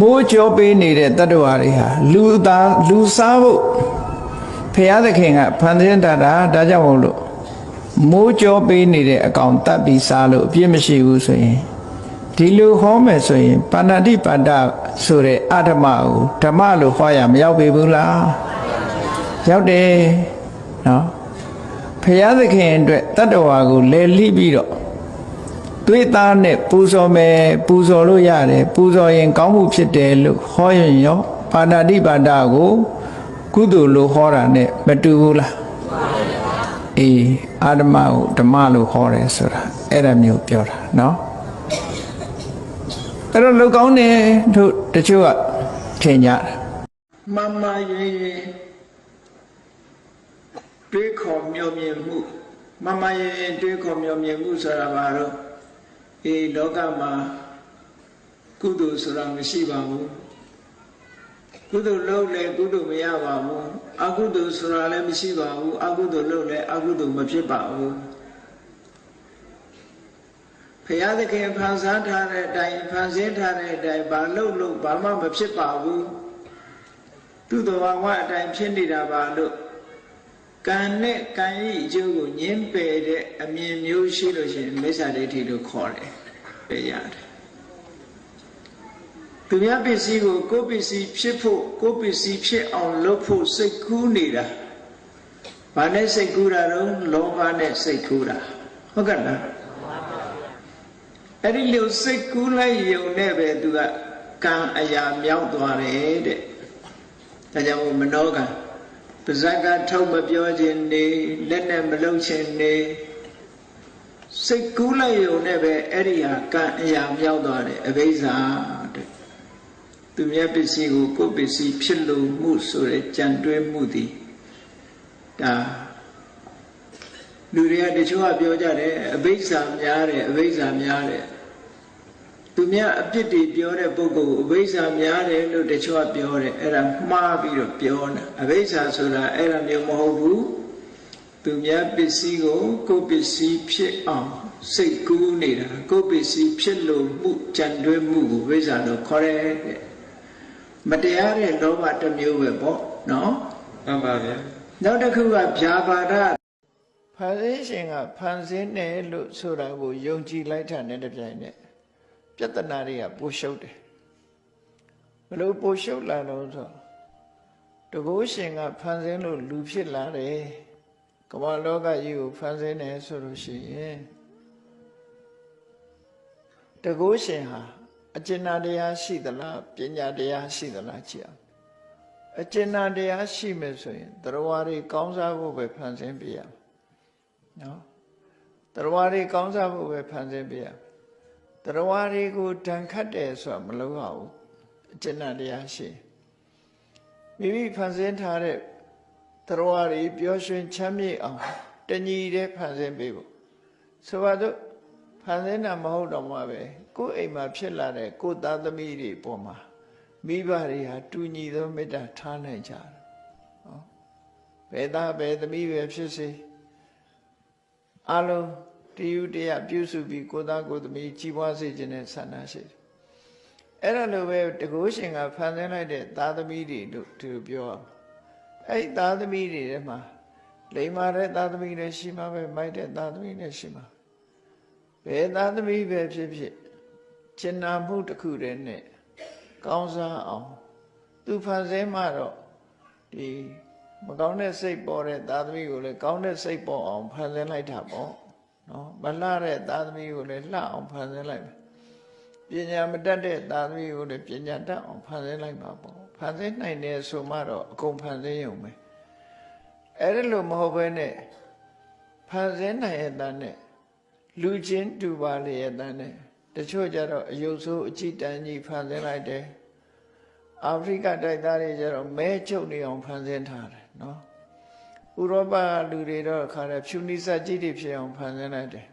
မိုးကြောပေးနေတဲ့တတ္တဝါတွေဟာလူသားလူစားဖို့ဖရာသခင်ကဖန်ဆင်းတတ်တာဒါကြောင့်မို့လို့မိုးကြောပေးနေတဲ့အကောင်တတ်ပြီးစားလို့အပြစ်မရှိဘူးဆိုရင်ဒီလိုဟောမယ်ဆိုရင်ပါဏာတိပါဒဆိုတဲ့အဓမ္မကိုဓမ္မလို့ဟောရမရောက်ပေဘူးလားရောက်တယ်နော်ဖရာသခင်အတွက်တတ္တဝါကိုလဲလိပြီးတော့ သွေးသားနဲ့ပူဇော်မယ်ပူဇော်လို့ရတယ်ပူဇော်ရင်ကောင်းမှုဖြစ်တယ်လို့ဟောရင်ရောပါဏာတိပါဒကိုကုသိုလ်လို့ဟောတာနဲ့မတူဘူးလားအေးအာဓမ္မကိုဓမ္မလို့ဟောတယ်ဆိုတာအဲ့ဒါမျိုးပြောတာနော်အဲ့တော့လူကောင်းတယ်တို့တချို့ကထင်ကြတယ်မမရွေရွေတွေးခေါ်မျှော်မြင်မှုမမရွေရွေတွေးခေါ်မျှော်မြင်မှုဆိုတာဘာလို့ အေးလောကမှာကုသိုလ်ဆိုတာမရှိပါဘူးကုသိုလ်လုပ်လည်းကုသိုလ်မရပါဘူးအကုသိုလ်ဆိုတာလည်းမရှိပါဘူးအကုသိုလ်လုပ်လည်းအကုသိုလ်မဖြစ်ပါဘူးဖရာသခင်ဖန်ဆန်းထားတဲ့အတိုင်းဖန်ဆင်းထားတဲ့အတိုင်းဘာလုပ်လို့ဘာမှမဖြစ်ပါဘူးသူ့တော်ဝအတိုင်းဖြစ်နေတာပါလို့ ကံနဲ့ကံဤအကျိုးကိုညှင်းပယ်တဲ့အမြင်မျိုးရှိလို့ရှိရင်မိစ္ဆာဒိဋ္ဌိလို့ခေါ်တယ်ပယ်ရတယ်သူများပစ္စည်းကိုကိုယ်ပစ္စည်းဖြစ်ဖို့ကိုယ်ပစ္စည်းဖြစ်အောင်လုပ်ဖို့စိတ်ကူးနေတာဘာနဲ့စိတ်ကူးတာတော့လောဘနဲ့စိတ်ကူးတာဟုတ်ကဲ့လားအဲ့ဒီလိုစိတ်ကူးလိုက်ယုံနဲ့ပဲသူကကံအရာမြောက်သွားတယ်တဲ့ဒါကြောင့်မနောကံ ပါဇက်ကထုတ်မပြောခြင်းနေလက်နဲ့မလုံခြင်းနေစိတ်ကူးလိုက်ယုံနဲ့ပဲအဲ့ဒီဟာကံအရာမြောက်သွားတယ်အဘိဇ္ဇာတဲ့သူမြတ်ပစ္စည်းကိုကိုယ်ပစ္စည်းဖြစ်လို့မှုဆိုတဲ့ကြံတွဲမှုသည်ဒါလူတွေကတချို့ကပြောကြတယ်အဘိဇ္ဇာများတယ်အဘိဇ္ဇာများတယ် သူများအပြစ်တွေပြောတဲ့ပုဂ္ဂိုလ်ကိုအဘိဇ္ဇာများတယ်လို့တချို့ကပြောတယ်အဲ့ဒါမှားပြီးတော့ပြောတာအဘိဇ္ဇာဆိုတာအဲ့ဒါမျိုးမဟုတ်ဘူးသူများပစ္စည်းကိုကိုယ်ပစ္စည်းဖြစ်အောင်စိတ်ကူးနေတာကိုယ်ပစ္စည်းဖြစ်လို့မှုကြံတွဲမှုကိုဝိဇ္ဇာလို့ခေါ်တယ်တဲ့မတရားတဲ့လောဘတစ်မျိုးပဲပေါ့နော်မှန်ပါဗျာနောက်တစ်ခုကဗျာပါဒဖန်ဆင်းရှင်ကဖန်ဆင်းတယ်လို့ဆိုတာကိုယုံကြည်လိုက်တာနဲ့တပြိုင်နက် ပြဿနာတွေကပိုရှုပ်တယ်ဘယ်လိုပိုရှုပ်လာတော့ဆိုတကုရှင်ကဖန်ဆင်းလို့လူဖြစ်လာတယ်ကမ္ဘာလောကကြီးကိုဖန်ဆင်းတယ်ဆိုလို့ရှိရင်တကုရှင်ဟာအကျဉ်းတရားရှိသလားပညာတရားရှိသလားကြည့်အောင်အကျဉ်းတရားရှိမယ်ဆိုရင်တရားတွေကောင်းစားဖို့ပဲဖန်ဆင်းပြရမယ်နော်တရားတွေကောင်းစားဖို့ပဲဖန်ဆင်းပြရမယ် တရားတွေကိုဒဏ်ခတ်တယ်ဆိုတာမလုပ်ရဘူးအကျဉ်းတရားရှိမိမိဖန်ဆင်းထားတဲ့တရားတွေပျော်ရွှင်ချမ်းမြေ့အောင်တညီတဲ့ဖန်ဆင်းပေးဖို့ဆိုပါတော့ဖန်ဆင်းတာမဟုတ်တော့မှပဲကိုယ်အိမ်မှာဖြစ်လာတဲ့ကိုယ်သားသမီးတွေပေါ်မှာမိဘတွေဟာတူညီသောမေတ္တာထားနိုင်ကြတယ်။ဟောဘယ်သားဘယ်သမီးပဲဖြစ်စေအလုံး တည်ယူတရားပြုစုပြီးကိုသားကိုသမီးကြီးပွားစေခြင်းနဲ့ဆန္ဒရှိတယ်။အဲ့ဒါလိုပဲတကုရှင်ကဖန်ဆင်းလိုက်တဲ့သားသမီးတွေလို့သူပြောအောင်။အဲ့ဒီသားသမီးတွေထဲမှာလိမ္မာတဲ့သားသမီးတွေရှိမှာပဲမိုက်တဲ့သားသမီးတွေရှိမှာဘယ်သားသမီးပဲဖြစ်ဖြစ်ကျင်နာမှုတစ်ခုတည်းနဲ့ကောင်းစားအောင်သူဖန်ဆင်းမှတော့ဒီမကောင်းတဲ့စိတ်ပေါ်တဲ့သာသမီကိုလည်းကောင်းတဲ့စိတ်ပေါ်အောင်ဖန်ဆင်းလိုက်တာပေါ့ နော်မလှတဲ့သာသမီကိုလည်းလှအောင်ဖန်ဆင်းလိုက်မယ်ပညာမတတ်တဲ့သာသမီကိုလည်းပညာတတ်အောင်ဖန်ဆင်းလိုက်ပါပေါ့ဖန်ဆင်းနိုင်တယ်ဆိုမှတော့အကုန်ဖန်ဆင်းရုံပဲအဲ့ဒါလို့မဟုတ်ဘဲနဲ့ဖန်ဆင်းနိုင်ရဲ့တန်းနဲ့လူချင်းတူပါလေရဲ့တန်းနဲ့တချို့ကြတော့အယုတ်ဆိုးအကြည့်တန်းကြီးဖန်ဆင်းလိုက်တယ်အာဖရိကတိုက်သားတွေကြတော့မဲချုပ်နေအောင်ဖန်ဆင်းထားတယ်နော် ဥရောပလူတွေတော့ခါတယ်ဖြူနိစကြီးတွေဖြစ်အောင်ဖန်ဆင်းလိုက်တယ်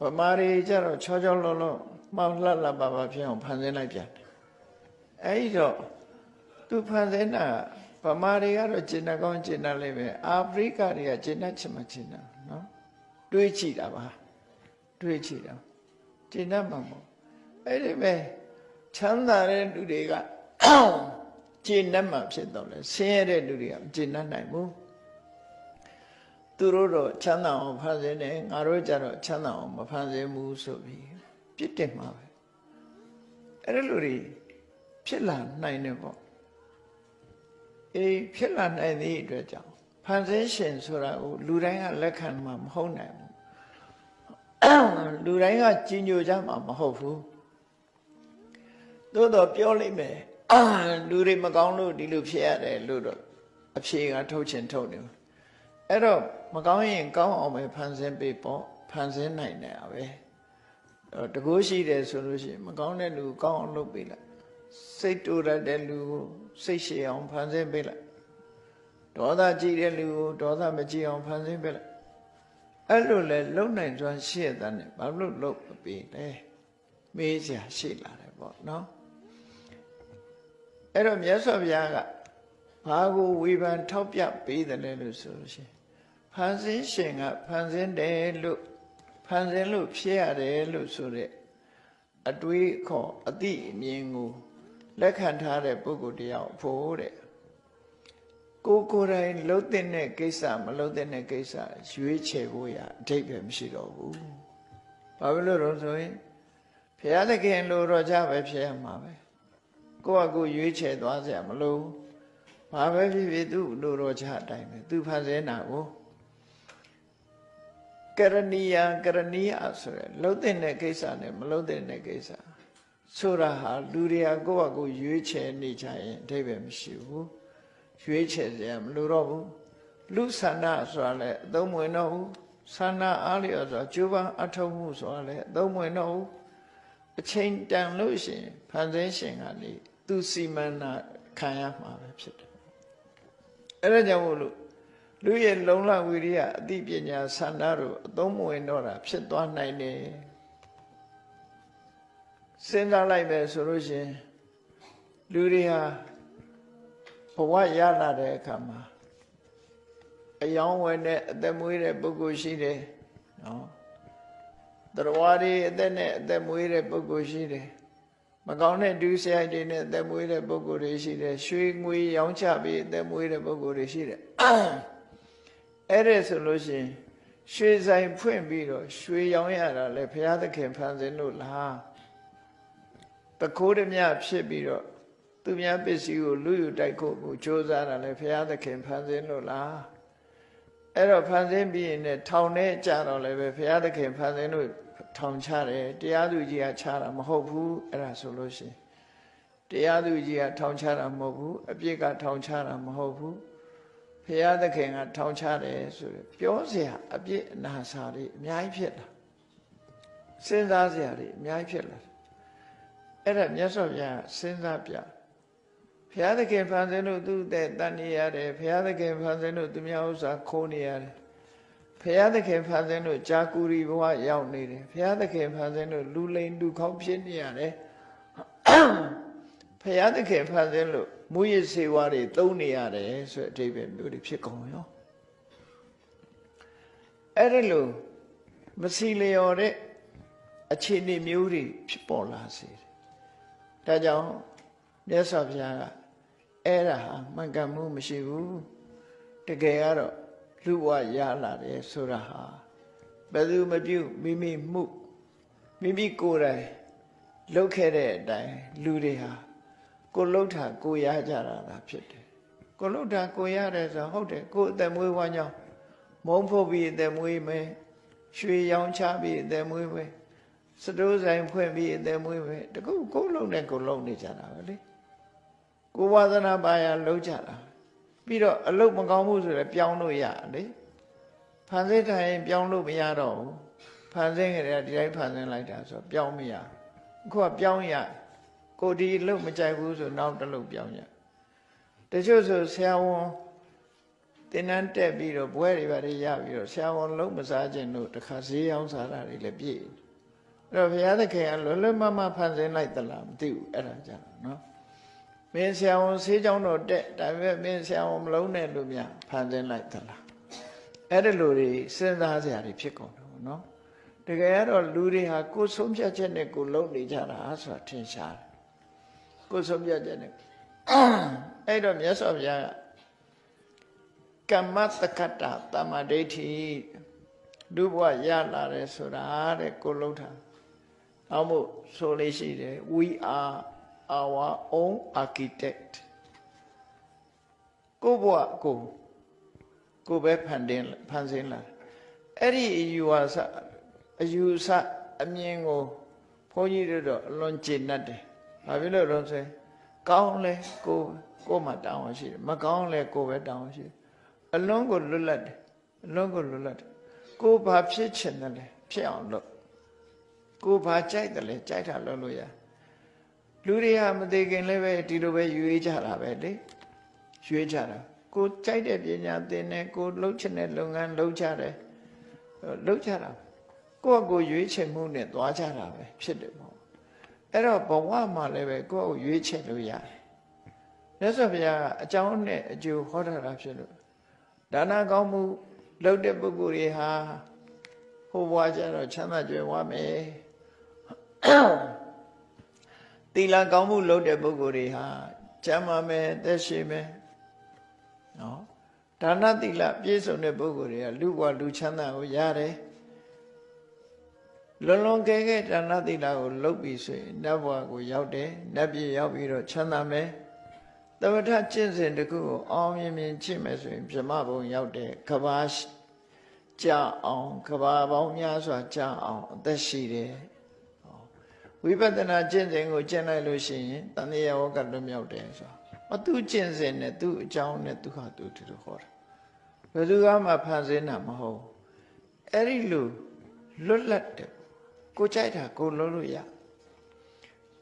ဗမာတွေကြတော့ချောချောလုံးလုံးမှောင်လှလှပါပါဖြစ်အောင်ဖန်ဆင်းလိုက်ပြန်တယ်အဲဒီတော့သူဖန်ဆင်းတာဗမာတွေကတော့ကျင်နာကောင်းကျင်နာလိမ့်မယ်အာဖရိကတွေကကျင်နာချင်မှကျင်နာနော်တွေးကြည့်တာပါတွေးကြည့်တာကျင့်တတ်မှာမဟုတ်အဲ့ဒီပဲချမ်းသာတဲ့လူတွေကကျင့်တတ်မှဖြစ်တော့လေဆင်းရဲတဲ့လူတွေကမကျင့်တတ်နိုင်ဘူး သူတို့တော့ချမ်းသာအောင်ဖန်ဆင်းတယ်ငါတို့ကြတော့ချမ်းသာအောင်မဖန်ဆင်းဘူးဆိုပြီးပြစ်တင်မှာပဲအဲ့ဒီလူတွေဖြစ်လာနိုင်တယ်ပေါ့အေးဖြစ်လာနိုင်သည့်အတွက်ကြောင့်ဖန်ဆင်းရှင်ဆိုတာကိုလူတိုင်းကလက်ခံမှာမဟုတ်နိုင်ဘူးလူတိုင်းကကြီးညိုကြမှာမဟုတ်ဘူးသို့တော့ပြောလိုက်မယ်အာလူတွေမကောင်းလို့ဒီလိုဖြစ်ရတယ်လို့တော့အဖြေကထုတ်ချင်ထုတ်နေတယ် အဲ့တော့မကောင်းရင်ကောင်းအောင်ပဲဖန်ဆင်းပေးပေါ့ဖန်ဆင်းနိုင်တယ်အပဲအဲ့တကိုးရှိတယ်ဆိုလို့ရှိရင်မကောင်းတဲ့လူကောင်းအောင်လုပ်ပေးလိုက်စိတ်တူရတဲ့လူကိုစိတ်ရှည်အောင်ဖန်ဆင်းပေးလိုက်ဒေါသကြည့်တဲ့လူကိုဒေါသမကြည့်အောင်ဖန်ဆင်းပေးလိုက်အဲ့လိုလဲလုံနိုင်စွမ်းရှိရတဲ့နဲ့ဘာလို့လုပ်မပေးလဲမေးစရာရှိလာတယ်ပေါ့နော်အဲ့တော့မြတ်စွာဘုရားကဘာကိုဝေဖန်ထောက်ပြပေးတယ်လဲလို့ဆိုလို့ရှိရင် ဖန်ဆင်းရှင်ကဖန်ဆင်းတယ်လို့ဖန်ဆင်းလို့ဖြစ်ရတယ်လို့ဆိုတဲ့အတွေးခေါ်အတိအမြင်ကိုလက်ခံထားတဲ့ပုဂ္ဂိုလ်တယောက်ဖို့တဲ့ကိုကိုယ်တိုင်လှုပ်တဲ့ကိစ္စမလှုပ်တဲ့ကိစ္စရွေးချယ်ဖို့ရအထိပ္ပယ်မရှိတော့ဘူး။ဘာဖြစ်လို့လဲဆိုရင်ဘုရားသခင်လိုတော့ကြပဲဖြစ်ရမှာပဲ။ကိုယ့်အကူရွေးချယ်သွားစရာမလိုဘူး။ဘာပဲဖြစ်ဖြစ်သူ့လိုတော့ကြအတိုင်းပဲသူဖန်ဆင်းတာကို ကရဏီယကရဏီယဆိုရယ်လှုပ်တဲ့ကိစ္စနဲ့မလှုပ်တဲ့ကိစ္စဆိုတာဟာလူတွေကကိုယ့်အကူရွေးချယ်နေကြရင်အထိပ္ပယ်မရှိဘူး။ရွေးချယ်စရာမလိုတော့ဘူးလူဆန္ဒဆိုတာလည်းအသုံးဝင်တော့ဘူးဆန္ဒအားလျော်ဆိုတာကျိုးပန်းအထောက်မှုဆိုတာလည်းအသုံးဝင်တော့ဘူးအချိန်တန်လို့ရှိရင်ဖန်ဆင်းရှင်ကနေသူစီမံတာခံရမှာပဲဖြစ်တယ်အဲ့ဒါကြောင့်မို့လို့ လူရဲ့လုံလဝိရိယအသိပညာဆန္ဒတို့အသုံးမဝင်တော့တာဖြစ်သွားနိုင်တယ်စဉ်းစားလိုက်ပဲဆိုလို့ရှိရင်လူတွေဟာဘဝရလာတဲ့အခါမှာအယောင်းဝယ်နဲ့အသက်မွေးတဲ့ပုဂ္ဂိုလ်ရှိတယ်နော်တရားတွေအသက်နဲ့အသက်မွေးတဲ့ပုဂ္ဂိုလ်ရှိတယ်မကောင်းတဲ့ဒုစရိုက်တွေနဲ့အသက်မွေးတဲ့ပုဂ္ဂိုလ်တွေရှိတယ်ရွှေငွေရောင်းချပြီးအသက်မွေးတဲ့ပုဂ္ဂိုလ်တွေရှိတယ် အဲ့ဒါဆိုလို့ရှိရင်ရွှေဆိုင်ဖွင့်ပြီးတော့ရွှေရောင်းရတာလေဘုရားသခင်ဖန်ဆင်းလို့လားတခိုးဓမြဖြစ်ပြီးတော့သူများပစ္စည်းကိုလူယူတိုက်ခုကိုကြိုးစားတာလေဘုရားသခင်ဖန်ဆင်းလို့လားအဲ့တော့ဖန်ဆင်းပြီးရင်လည်းထောင်ထဲကြတော့လည်းပဲဘုရားသခင်ဖန်ဆင်းလို့ထောင်ချတယ်တရားသူကြီးကချတာမဟုတ်ဘူးအဲ့ဒါဆိုလို့ရှိရင်တရားသူကြီးကထောင်ချတာမဟုတ်ဘူးအပြစ်ကထောင်ချတာမဟုတ်ဘူး ဘုရားသခင်ကထောင်ချတယ်ဆိုရပြောเสียအပြစ်အနာစာတွေအများကြီးဖြစ်လာစဉ်းစားเสียတွေအများကြီးဖြစ်လာအဲ့ဒါမြတ်စွာဘုရားစဉ်းစားပြဘုရားသခင်ဖန်ဆင်းလို့သူ့တဲ့တန်နေရတယ်ဘုရားသခင်ဖန်ဆင်းလို့သူများဥစ္စာခိုးနေရတယ်ဘုရားသခင်ဖန်ဆင်းလို့ဂျာကူရီဘဝရောက်နေတယ်ဘုရားသခင်ဖန်ဆင်းလို့လူလိန်လူခေါင်းဖြစ်နေရတယ်ဘုရားသခင်ဖန်ဆင်းလို့ မူရစ်စေဝါတွေသုံးနေရတယ်ဆိုတဲ့အဓိပ္ပာယ်မျိုးတွေဖြစ်ကုန်ရောအဲ့ဒါလို့မစီလျော်တဲ့အခြေအနေမျိုးတွေဖြစ်ပေါ်လာစေတယ်ဒါကြောင့်မြတ်စွာဘုရားကအဲ့ဒါဟာမှန်ကန်မှုမရှိဘူးတကယ်ကတော့လူဘဝရလာတယ်ဆိုတာဟာဘယ်သူမပြုမိမိမှုမိမိကိုယ်တိုင်လုပ်ခဲ့တဲ့အတိုင်းလူတွေဟာ ကိုလှုပ်တာကိုရကြတာလားဖြစ်တယ်ကိုလှုပ်တာကိုရတယ်ဆိုဟုတ်တယ်ကိုအသက်မွေးဝမ်းကြောင်းမုံဖို့ပြီးအသက်မွေးမယ်ရွှေရောင်ချပြီးအသက်မွေးမယ်စတိုးဆိုင်ဖွင့်ပြီးအသက်မွေးမယ်တကူကိုလှုပ်နဲ့ကိုလှုပ်နေကြတာပဲလေကိုဝါသနာပါရလုံးကြတာပြီးတော့အလုတ်မကောင်းဘူးဆိုလည်းပြောင်းလို့ရလေဖန်ဆင်းထိုင်ပြောင်းလို့မရတော့ဘူးဖန်ဆင်းကြတဲ့ဒီတိုင်းဖန်ဆင်းလိုက်တာဆိုပြောင်းမရအခုကပြောင်းရ ကိုဒီအလုတ်မကြိုက်ဘူးဆိုနောက်တစ်လုတ်ပြောင်းရတချို့ဆိုဆရာဝန်တင်နန်းတက်ပြီးတော့ဘွဲတွေပါတွေရပြီးတော့ဆရာဝန်လုံးမစားခြင်းလို့တခါဈေးရောင်းစားတာတွေလည်းပြည့်အဲ့တော့ဘုရားသခင်ကလွယ်လွယ်မမဖန်ဆင်းလိုက်သလားမသိဘူးအဲ့ဒါကြောင့်နော်မင်းဆရာဝန်ဆေးကြောင်းတော့တက်ဒါပေမဲ့မင်းဆရာဝန်မလုံးနဲ့လို့များဖန်ဆင်းလိုက်သလားအဲ့ဒီလိုတွေစဉ်းစားစရာတွေဖြစ်ကုန်တယ်နော်တကယ်ကတော့လူတွေဟာကိုယ်ဆုံးဖြတ်ချက်နဲ့ကိုယ်လုံးနေကြတာဆိုတာထင်ရှားတယ် ကိုယ်ဆုံးပြချက်နဲ့အဲ့တော့မြတ်စွာဘုရားကကမ္မတက္ကတာတမ္မာဒိဋ္ဌိဒုဘဝရလာတယ်ဆိုတာတဲ့ကိုယ်လုံးထားအောင်မို့ဆိုလေးရှိတယ် we are our own architect ကိုယ့်ဘဝကိုယ်ကိုယ်ပဲဖန်တင်ဖန်ဆင်းလာအဲ့ဒီအယူဝါစအယူဆအမြင်ကိုဘုန်းကြီးတို့တော့အလွန်ကျေနပ်တယ်။ ဘာဖြစ်လို့လဲဆိုရင်ကောင်းလဲကိုယ်ကိုယ်မှတောင်းဝရှိတယ်မကောင်းလဲကိုယ်ပဲတောင်းဝရှိတယ်အလွန်ကိုလွတ်လပ်တယ်အလွန်ကိုလွတ်လပ်တယ်ကိုယ်ဘာဖြစ်ချင်တယ်လဲဖြစ်အောင်လုပ်ကိုယ်ဘာကြိုက်တယ်လဲကြိုက်တာလုပ်လို့ရလူတွေကမသေးခင်လည်းပဲဒီလိုပဲရွေးကြတာပဲလေရွေးကြတာကိုယ်ကြိုက်တဲ့ပညာသင်တယ်ကိုယ်လှုပ်ချင်တဲ့လုပ်ငန်းလုပ်ကြတယ်လှုပ်ကြတာကိုယ့်အကိုရွေးချယ်မှုနဲ့သွားကြတာပဲဖြစ်တယ်ပေါ့ အဲ့တော့ဘဝမှာလည်းပဲကိုယ့်အကိုရွေးချယ်လို့ရတယ်မြတ်စွာဘုရားကအကြောင်းနဲ့အကျိုးဟောထားတာဖြစ်လို့ဒါနကောင်းမှုလုပ်တဲ့ပုဂ္ဂိုလ်တွေဟာဟိုဘဝကျတော့ချမ်းသာကြွယ်ဝမယ်သီလကောင်းမှုလုပ်တဲ့ပုဂ္ဂိုလ်တွေဟာကျမ်းမာမယ်သက်ရှိမယ်နော်ဒါနသီလပြည့်စုံတဲ့ပုဂ္ဂိုလ်တွေကလူဘဝလူချမ်းသာကိုရတယ် လွန်လွန်ကဲကဲဒါနသီလကိုလုပ်ပြီးဆိုရင်နတ်ဘဝကိုရောက်တယ်နတ်ပြည်ရောက်ပြီးတော့ချမ်းသာမယ်သမထကျင့်စဉ်တစ်ခုကိုအောင်မြင်မြင်ကျင့်မယ်ဆိုရင်ဗြဟ္မဘုံရောက်တယ်ကဘာကြာအောင်ကဘာပေါင်းများစွာကြာအောင်အသက်ရှိတယ်ဝိပဿနာကျင့်စဉ်ကိုကျင့်လိုက်လို့ရှိရင်တန်ត្រယဝကလွတ်မြောက်တယ်ဆိုတာအသူကျင့်စဉ်နဲ့သူ့အကြောင်းနဲ့သူဟာသူတူဟောတာဘယ်သူကမှဖန်ဆင်းတာမဟုတ်အဲ့ဒီလိုလွတ်လပ်တယ် ကိုကြိုက်တာကိုလုံးလို့ရ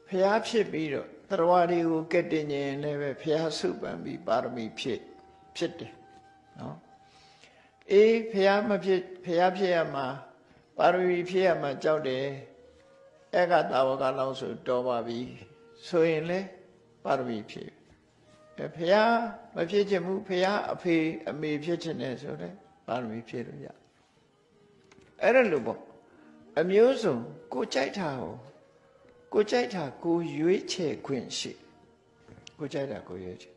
ဖျားဖြစ်ပြီးတော့တရားတွေကိုကက်တင်ရင်လည်းပဲဖျားစုပန်ပြီးပါရမီဖြစ်ဖြစ်တယ်နော်အေးဖျားမဖြစ်ဖျားဖြစ်ရမှာပါရမီဖြစ်ရမှာကြောက်တယ်အဲ့ကတာဝကလောက်ဆိုတော်ပါပြီဆိုရင်လေပါရမီဖြစ်အဲဖျားမဖြစ်ချင်ဘူးဖျားအဖေအမေဖြစ်ချင်တယ်ဆိုတော့ပါရမီဖြစ်လို့ရအဲ့ဒါလို့ပေါ့ အမျိုးစုံကိုကြိုက်တာကိုကိုကြိုက်တာကိုရွေးချယ်ခွင့်ရှိကိုကြိုက်တာကိုရွေးချယ်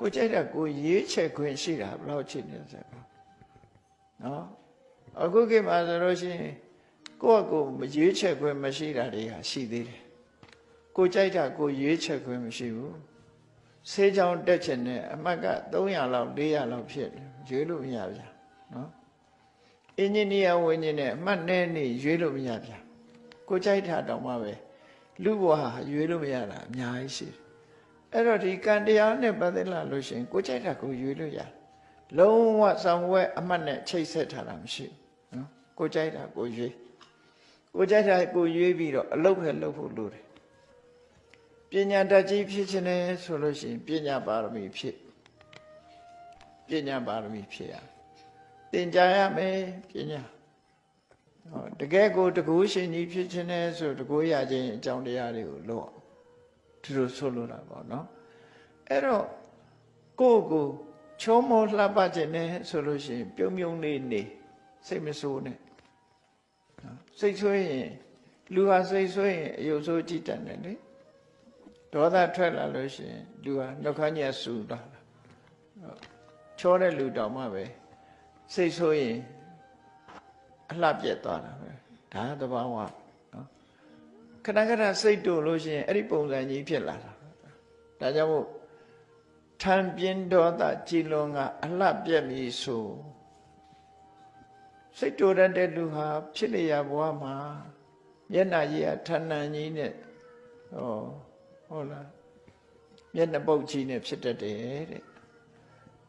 ကိုကြိုက်တာကိုရွေးချယ်ခွင့်ရှိတာဘယ်လောက်ရှိနေလဲနော်အခုခေတ်မှာဆိုလို့ရှိရင်ကိုယ့်အကိုမရွေးချယ်ခွင့်မရှိတာတွေဟာရှိသေးတယ်ကိုကြိုက်တာကိုရွေးချယ်ခွင့်မရှိဘူးဆေးချောင်းတက်ချင်တဲ့အမှတ်က300လောက်400လောက်ဖြစ်တယ်ရွေးလို့မရဗျာနော် အင်ဂျင်နီယာဝင်နေတဲ့အမှတ်နဲ့နေရွေးလို့မရဗျာကိုကြိုက်တာတောင်မှပဲလူဘဝဟာရွေးလို့မရတာအများကြီးရှိတယ်အဲ့တော့ဒီကံတရားနဲ့ပတ်သက်လာလို့ရှိရင်ကိုကြိုက်တာကိုရွေးလို့ရလုံးဝဆောင်ဝဲအမှတ်နဲ့ချိတ်ဆက်ထားတာမရှိဘူးနော်ကိုကြိုက်တာကိုရွေးကိုကြိုက်တာကိုရွေးပြီးတော့အလုပ်ပဲလုပ်ဖို့လိုတယ်ပညာတတ်ကြီးဖြစ်ခြင်းနဲ့ဆိုလို့ရှိရင်ပညာပါရမီဖြစ်ပညာပါရမီဖြစ်ရ သင်ကြားရမယ်ပညာဟောတကယ်ကိုတကူရှင်ကြီးဖြစ်ခြင်းနဲ့ဆိုတကူရခြင်းအကြောင်းတရားတွေကိုလို့ဒီလိုဆိုလိုတာပေါ့နော်အဲ့တော့ကိုယ့်ကိုချုံးမောလှပခြင်းနဲ့ဆိုလို့ရှိရင်ပြုံးပြုံးလေးနေစိတ်မဆိုးနဲ့နော်စိတ်ဆိုးရင်လူဟာစိတ်ဆိုးရင်အယုတ်ဆိုးကြည့်တတ်တယ်လေဒေါသထွက်လာလို့ရှိရင်လူဟာနှုတ်ခမ်းညက်ဆူတာချောတဲ့လူတောင်မှပဲ စိတ်ဆိုးရင်အလှပြက်သွားတာပဲဒါသဘာဝနော်ခဏခဏစိတ်တူလို့ရှိရင်အဲ့ဒီပုံစံကြီးဖြစ်လာတာဒါကြောင့်မို့ထံပြင်းဒေါသကြည်လွန်ကအလှပြက်ပြီဆိုစိတ်တူရတဲ့လူဟာဖြစ်လျာဘဝမှာမျက်နှာကြီးကထဏ္ဏကြီးနဲ့ဟောဟုတ်လားမျက်နှာပုတ်ကြီးနဲ့ဖြစ်တတ်တယ်တဲ့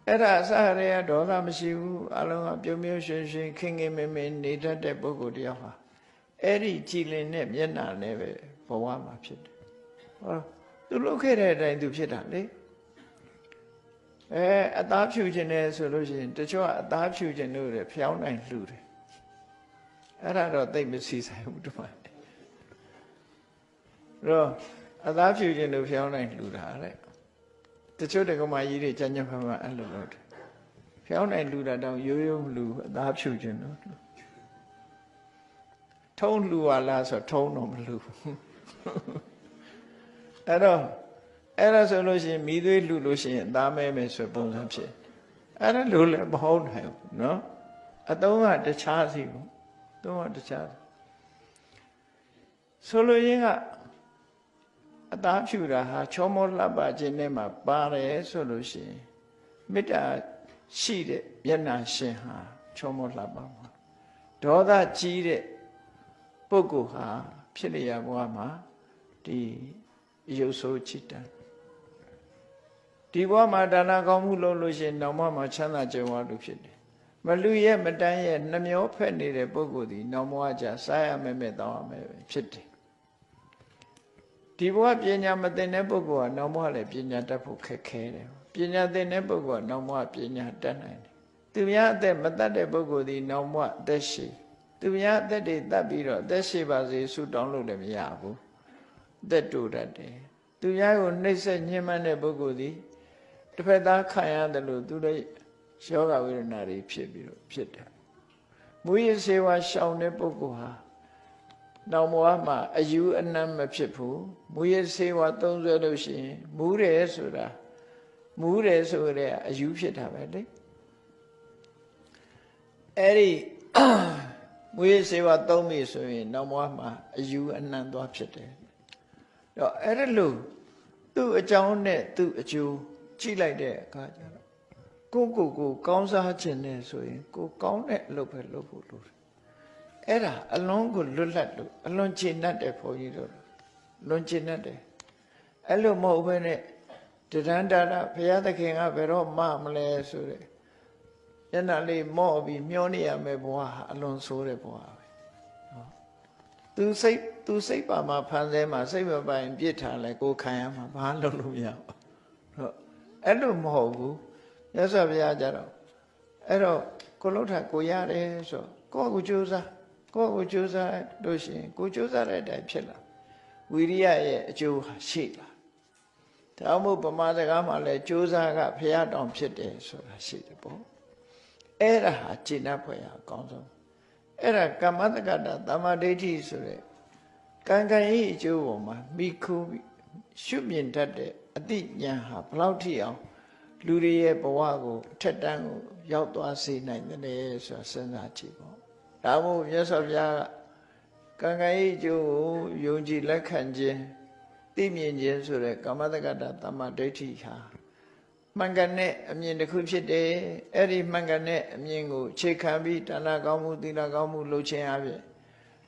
အဲ့ဒါအစရေကဒေါသမရှိဘူးအလုံးကပြုံးပြုံးရွှင်ရွှင်ခင်ခင်မင်မင်နေတတ်တဲ့ပုဂ္ဂိုလ်တယောက်ဟာအဲ့ဒီကြည်လင်တဲ့မျက်နှာနဲ့ပဲဘဝမှာဖြစ်တယ်ဟောသူလုပ်ခဲ့တဲ့အတိုင်းသူဖြစ်တာလေအဲအသားဖြူခြင်းနဲ့ဆိုလို့ရှိရင်တချို့ကအသားဖြူခြင်းလို့ဖျောင်းနိုင်လှူတယ်အဲ့ဒါတော့သိမစီဆိုင်ဘူးတမန်တော့အသားဖြူခြင်းလို့ဖျောင်းနိုင်လှူတာတဲ့ တချို့တက္ကမကြီးတွေကြံ့ကြံ့ဖန်ဖန်အဲ့လိုလုပ်တယ်ဖျောင်းနိုင်လူတာတောင်ရိုးရိုးမလူအသားဖြူခြင်းတော့ထုံးလူပါလားဆိုထုံးတော့မလူအဲ့တော့အဲ့ဒါဆိုလို့ရှိရင်မိသွေးလူလို့ရှိရင်အသားမဲမယ်ဆိုပုံစံဖြစ်အဲ့ဒါလူလည်းမဟုတ်နိုင်ဘူးနော်အတုံးကတခြားစီဘူးသုံးကတခြားဆိုလိုရင်းက အသားဖြူတာဟာချောမောလှပခြင်းနဲ့မှပါတယ်ဆိုလို့ရှိရင်မေတ္တာရှိတဲ့မျက်နှာရှင်ဟာချောမောလှပမှာဒေါသကြီးတဲ့ပုဂ္ဂိုလ်ဟာဖြစ်လျက်ဘဝမှာဒီရုပ်ဆိုးချစ်တန်ဒီဘဝမှာဒါနကောင်းမှုလုပ်လို့ရှိရင်နောက်ဘဝမှာချမ်းသာကြွယ်ဝလို့ဖြစ်တယ်မလူရဲ့မတန်းရဲ့နှမျောဖက်နေတဲ့ပုဂ္ဂိုလ်ဒီနောက်ဘဝကျစားရမယ်မဲ့တောင်းရမယ်ပဲဖြစ်တယ် ဒီဘဝပညာမသိတဲ့ပုဂ္ဂိုလ်ကနောက်ဘဝလည်းပညာတတ်ဖို့ခက်ခဲတယ်ပညာသိတဲ့ပုဂ္ဂိုလ်ကနောက်ဘဝပညာတတ်နိုင်တယ်သူများအသက်မတတ်တဲ့ပုဂ္ဂိုလ်ဒီနောက်ဘဝအသက်ရှိသူများအသက်တွေတတ်ပြီးတော့အသက်ရှိပါစေဆုတောင်းလို့လည်းမရဘူးအသက်တူတတ်တယ်သူများကိုနှိပ်စက်ညှဉ်းပန်းတဲ့ပုဂ္ဂိုလ်ဒီတစ်ဖက်သားခံရတယ်လို့သူတို့ယောဂဝေဒနာတွေဖြစ်ပြီးတော့ဖြစ်တယ်မူရစေဝါရှောင်တဲ့ပုဂ္ဂိုလ်ဟာ နောက်ဘဝမှာအယူအနံ့မဖြစ်ဘူးမူရစေဝါသုံးဆွဲလို့ရှိရင်မူးတယ်ဆိုတာမူးတယ်ဆိုတဲ့အယူဖြစ်တာပဲလေအဲ့ဒီမူရစေဝါသုံးပြီဆိုရင်နောက်ဘဝမှာအယူအနံ့သွားဖြစ်တယ်တော့အဲ့ဒါလို့သူ့အကြောင်းနဲ့သူ့အကျိုးကြည့်လိုက်တဲ့အခါကျတော့ကိုယ့်ကိုယ်ကိုကောင်းစားခြင်းနဲ့ဆိုရင်ကိုကောင်းတဲ့အလုပ်ပဲလုပ်ဖို့လိုတယ် အဲ့ဒါအလွန်ကိုလွတ်လပ်လို့အလွန်ကျင့်တတ်တယ်ဘုန်းကြီးတို့လွန်ကျင့်တတ်တယ်အဲ့လိုမဟုတ်ဘဲနဲ့တရန္တာရဘုရားသခင်ကဘယ်တော့မှမလဲဆိုတဲ့ညနာလေးမော့ပြီးမျောနေရမယ်ဘဝဟာအလွန်ဆိုးတဲ့ဘဝပဲနော်သူစိတ်သူစိတ်ပါမှာဖန်ဆဲမှာစိတ်မပိုင်ပြစ်ထားလဲကိုခံရမှာဘာလုပ်လို့မရဘူးဟုတ်အဲ့လိုမဟုတ်ဘူးမြတ်စွာဘုရားကြတော့အဲ့တော့ကိုလှုပ်တာကိုရတယ်ဆိုကိုယ့်ကိုကြိုးစား ကိုယ့်ကိုကြိုးစားလို့ရှိရင်ကိုကြိုးစားတဲ့အတိုင်းဖြစ်လာဝိရိယရဲ့အကျိုးရှိလာဒါမှမဟုတ်ဗမာစကားမှာလဲကြိုးစားကဘုရားတောင်ဖြစ်တယ်ဆိုတာရှိတယ်ပေါ့အဲ့ဒါဟာကျင့်တတ်ဖွယ်အကောင်းဆုံးအဲ့ဒါကမ္မတက္ကတာတမ္မာဒိဋ္ဌိဆိုတဲ့ကံကံဤအကျိုးပေါ်မှာမိခိုးရှုမြင်တတ်တဲ့အတိညာဟာဘလောက်ထိအောင်လူတွေရဲ့ဘဝကိုအထက်တန်းကိုရောက်သွားစေနိုင်တယ်ဆိုတာစဉ်းစားကြည့်ပေါ့ ဒါမို့မြတ်စွာဘုရားကကံကံဤအကျိုးကိုယုံကြည်လက်ခံခြင်းသိမြင်ခြင်းဆိုတဲ့ကမ္မတက္ကတာတမ္မာဒိဋ္ဌိဟာမှန်ကန်တဲ့အမြင်တစ်ခုဖြစ်တယ်အဲ့ဒီမှန်ကန်တဲ့အမြင်ကိုခြေခံပြီးဒါနကောင်းမှုသီလကောင်းမှုလုပ်ခြင်းအပြင်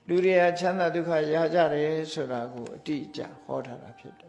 လူတွေဟာချမ်းသာဒုက္ခရကြတယ်ဆိုတာကိုအတိအကျဟောထားတာဖြစ်တယ်